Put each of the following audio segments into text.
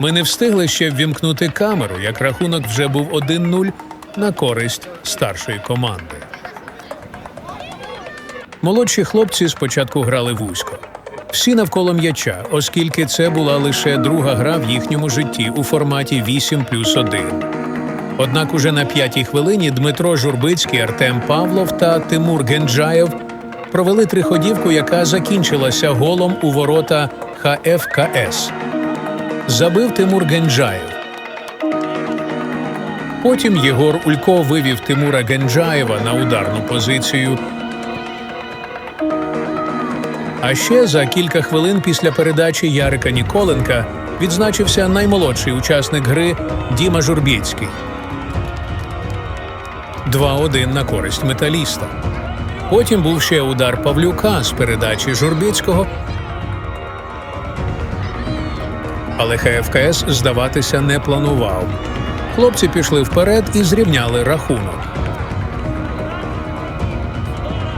Ми не встигли ще ввімкнути камеру, як рахунок вже був 1-0 на користь старшої команди. Молодші хлопці спочатку грали вузько. Всі навколо м'яча, оскільки це була лише друга гра в їхньому житті у форматі 8 плюс 1. Однак уже на п'ятій хвилині Дмитро Журбицький, Артем Павлов та Тимур Генджаєв провели триходівку, яка закінчилася голом у ворота ХФКС. Забив Тимур Генджаєв. Потім Єгор Улько вивів Тимура Генджаєва на ударну позицію. А ще за кілька хвилин після передачі Ярика Ніколенка відзначився наймолодший учасник гри Діма Журбіцький. 2-1 на користь металіста. Потім був ще удар Павлюка з передачі Журбіцького. Але ХФКС здаватися не планував. Хлопці пішли вперед і зрівняли рахунок.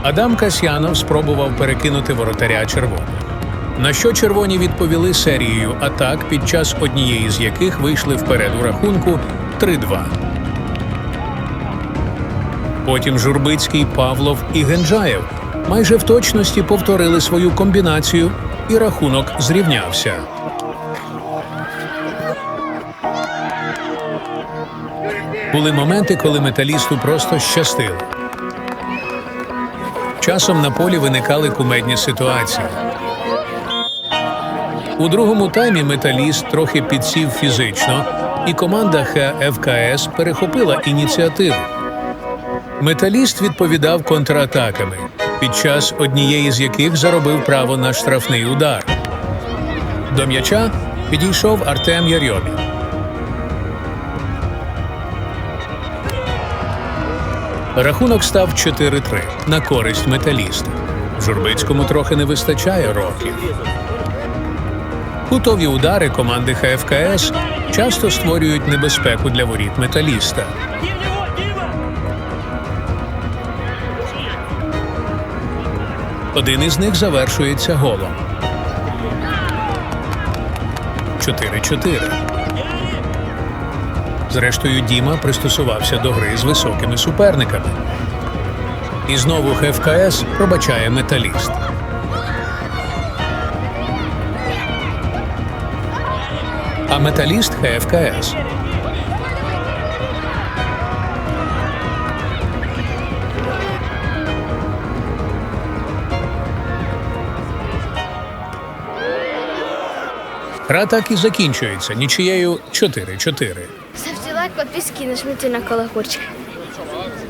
Адам Касьянов спробував перекинути воротаря червоних. На що червоні відповіли серією атак, під час однієї з яких вийшли вперед у рахунку 3-2. Потім Журбицький, Павлов і Генджаєв майже в точності повторили свою комбінацію, і рахунок зрівнявся. Були моменти, коли металісту просто щастило. Часом на полі виникали кумедні ситуації. У другому таймі металіст трохи підсів фізично, і команда ХФКС перехопила ініціативу. Металіст відповідав контратаками, під час однієї з яких заробив право на штрафний удар. До м'яча підійшов Артем Ярьомін. Рахунок став 4-3 на користь металіста. Журбицькому трохи не вистачає років. Кутові удари команди ХФКС часто створюють небезпеку для воріт металіста. Один із них завершується голом. 4-4. Зрештою, Діма пристосувався до гри з високими суперниками. І знову ХФКС пробачає металіст. А металіст ХФКС. Гра так і закінчується нічією 4-4. Ставте лайк, подписки и нажмите на колокольчик.